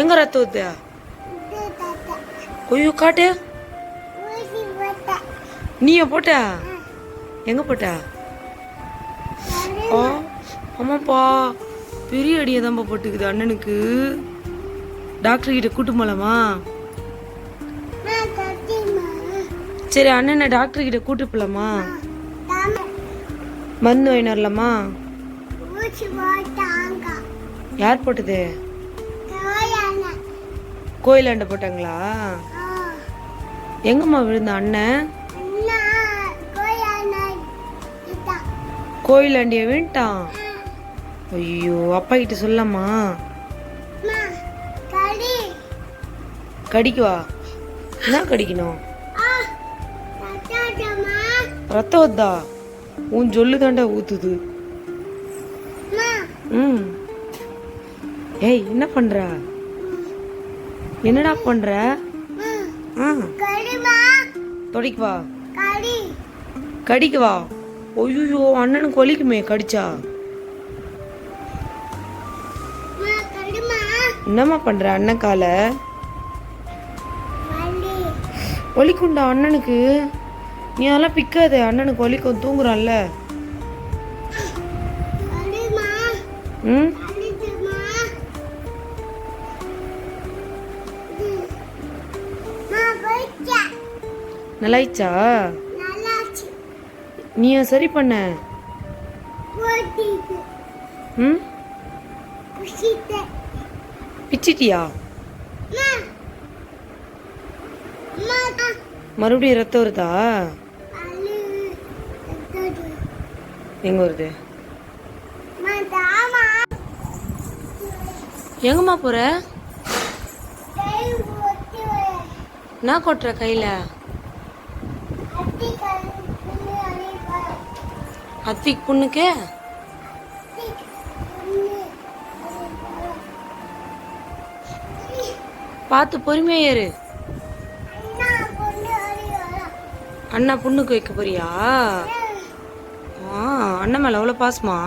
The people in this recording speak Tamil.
எங்க ரத்தம் ஊத்து ஐயோ காட்டு நீயா போட்ட எங்க போட்ட ஆ ஆமாப்பா பெரிய அடியை தான்ப்பா போட்டுக்குது அண்ணனுக்கு டாக்டர் கிட்ட கூட்டு போலாமா சரி அண்ணனை டாக்டர் கிட்ட கூட்டு போலாமா மருந்து வாங்கிட்டு யார் போட்டது கோயிலாண்ட போட்டாங்களா? எங்கம்மா விழுந்த அண்ணன் கோயிலாண்டிய விழுந்துட்டான் ஐயோ அப்பா கிட்ட சொல்லலாமா? கடிக்குவா என்ன கடிக்கணும்? ரத்தம் வந்தா? உன் சொல்லு தாண்டா ஊத்துது. ம். ஏய் என்ன பண்ற? என்னடா பண்ற? தொடைக்கு வா. கடிக்கு வா. ஐயோ அண்ணனுக்கு வலிக்குமே கடிச்சா. என்னம்மா பண்ற அண்ணன் கால? வலிக்குண்டா அண்ணனுக்கு. நீ அதெல்லாம் பிக்காத அண்ணனுக்கு வலிக்கும் தூங்குறான்ல. ம்? நல்லாயிச்சா நீ சரி பண்ண? ம்? பிச்சிட்டியா? மறுபடியும் ரத்தம் வருதா? எங்க வருது? எங்கம்மா போற? என்ன கொட்டுற கையில. அத்திக் புண்ணுக்கு பார்த்து பொறுமையா ஏறு. அண்ணா புண்ணுக்கு வைக்க போறியா? ஆ அண்ணன் மேல அவ்வளோ பாசமா?